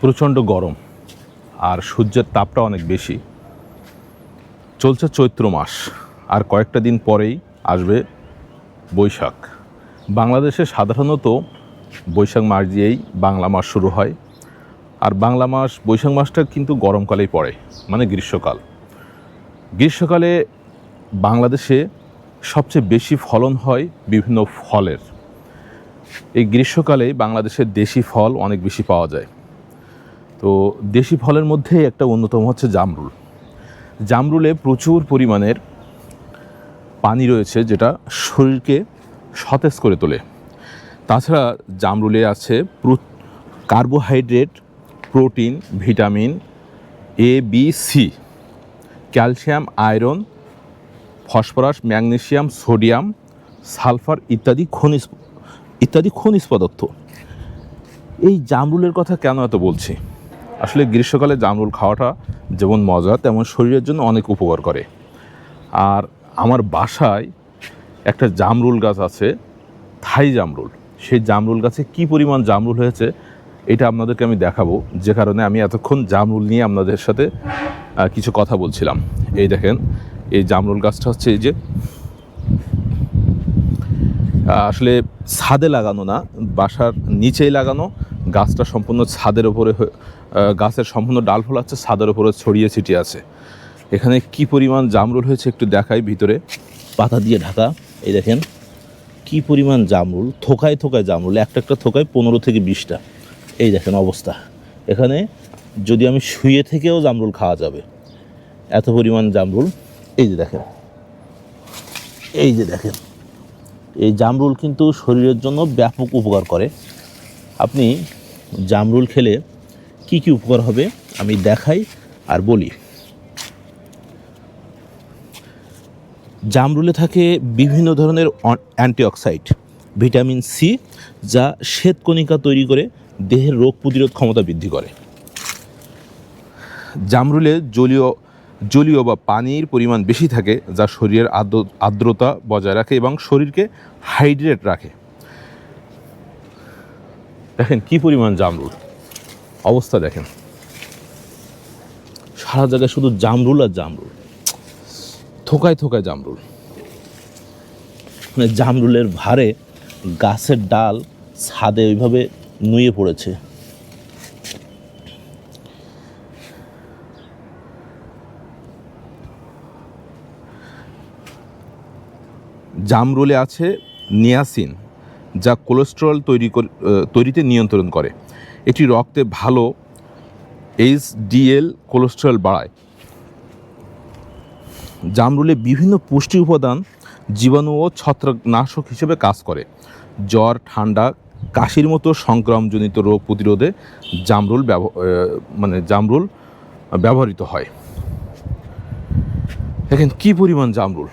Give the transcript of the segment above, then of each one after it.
প্রচণ্ড গরম আর সূর্যের তাপটা অনেক বেশি। চলছে চৈত্র মাস আর কয়েকটা দিন পরেই আসবে বৈশাখ। বাংলাদেশে সাধারণত বৈশাখ মাস দিয়েই বাংলা মাস শুরু হয় আর বাংলা মাস, বৈশাখ মাসটা কিন্তু গরমকালেই পড়ে মানে গ্রীষ্মকাল। গ্রীষ্মকালে বাংলাদেশে সবচেয়ে বেশি ফলন হয় বিভিন্ন ফলের। এই গ্রীষ্মকালে বাংলাদেশের দেশি ফল অনেক বেশি পাওয়া যায়। তো দেশি ফলের মধ্যে একটা অন্যতম হচ্ছে জামরুল। জামরুলে প্রচুর পরিমাণের পানি রয়েছে যেটা শরীরকে সতেজ করে তোলে। তাছাড়া জামরুলে আছে carbohydrate protein vitamin A B C calcium iron phosphorus magnesium sodium sulphur ইত্যাদি খনিজ ইত্যাদি খনিজ পদার্থ। এই জামরুলের কথা কেন এত বলছি? আসলে গ্রীষ্মকালে জামরুল খাওয়াটা যেমন মজা, তেমন শরীরের জন্য অনেক উপকার করে। আর আমার বাসায় একটা জামরুল গাছ আছে, থাই জামরুল। সেই জামরুল গাছে কি পরিমাণ জামরুল হয়েছে, এটা আপনাদেরকে আমি দেখাবো। যে কারণে আমি এতক্ষণ জামরুল নিয়ে আপনাদের সাথে কিছু কথা বলছিলাম। এই দেখেন, এই জামরুল গাছটা হচ্ছে এই যে আসলে ছাদে লাগানো না, বাসার নিচেই লাগানো। গাছটা সম্পূর্ণ ছাদের ওপরে গাছের সম্পূর্ণ ডাল ফল আছে, ছাদের ওপরে ছড়িয়ে ছিটিয়ে আছে। এখানে কি পরিমাণ জামরুল হয়েছে একটু দেখাই ভিতরে। পাতা দিয়ে ঢাকা, এই দেখেন কি পরিমাণ জামরুল, থোকায় থোকায় জামরুল, একটা একটা থোকায় পনেরো থেকে বিশটা। এই দেখেন অবস্থা। এখানে যদি আমি শুয়ে থেকেও জামরুল খাওয়া যাবে, এত পরিমাণ জামরুল, এই যে দেখেন, এই যে দেখেন, এই জামরুল কিন্তু শরীরের জন্য ব্যাপক উপকার করে। আপনি জামরুল খেলে কি কি উপকার হবে আমি দেখাই আর বলি। জামরুলে থাকে বিভিন্ন ধরনের অ্যান্টিঅক্সাইড, ভিটামিন সি যা শ্বেতকণিকা তৈরি করে দেহের রোগ প্রতিরোধ ক্ষমতা বৃদ্ধি করে। জামরুলে জলীয় জলীয় বা পানির পরিমাণ বেশি থাকে, যা শরীরের আর্দ্র, আর্দ্রতা বজায় রাখে এবং শরীরকে হাইড্রেট রাখে। দেখেন কি পরিমাণ জামরুল। অবস্থা দেখেন। সারা জায়গায় শুধু জামরুল আর জামরুল। থোকায় থোকায় জামরুল। মানে জামরুলের ভারে গাছের ডাল ছাদে ওইভাবে নুয়ে পড়েছে। জামরুলে আছে নিয়াসিন, যা কোলেস্টেরল তৈরি তৈরিতে নিয়ন্ত্রণ করে। এটি রক্তে ভালো এইচডিএল কোলেস্টেরল বাড়ায়। জামরুলে বিভিন্ন পুষ্টি উপাদান জীবাণু ও ছত্রাকনাশক হিসেবে কাজ করে। জ্বর, ঠান্ডা, কাশির মতো সংক্রমণজনিত রোগ প্রতিরোধে জামরুল মানে জামরুল ব্যবহৃত হয়। দেখেন কি পরিমাণ জামরুল।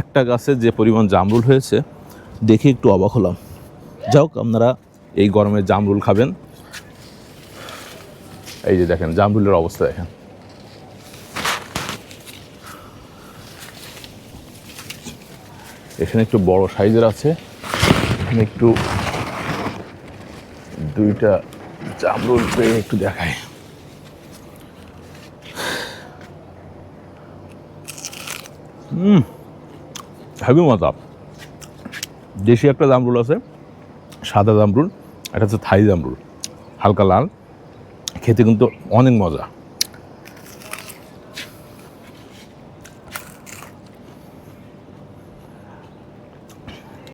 একটা গাছে যে পরিমাণ জামরুল হয়েছে, দেখে একটু অবাক হলাম। যাওক আপনারা এই গরমে জামরুল খাবেন। এই যে দেখেন, জামরুলের অবস্থা দেখেন। এখানে একটু বড় সাইজের আছে। এখানে একটু দুইটা জামরুল পেয়ে একটু দেখায় হুম, হেভি মজা দেশি একটা জামরুল আছে, সাদা জামরুল একটা হচ্ছে থাই জামরুল, হালকা লাল। খেতে কিন্তু অনেক মজা।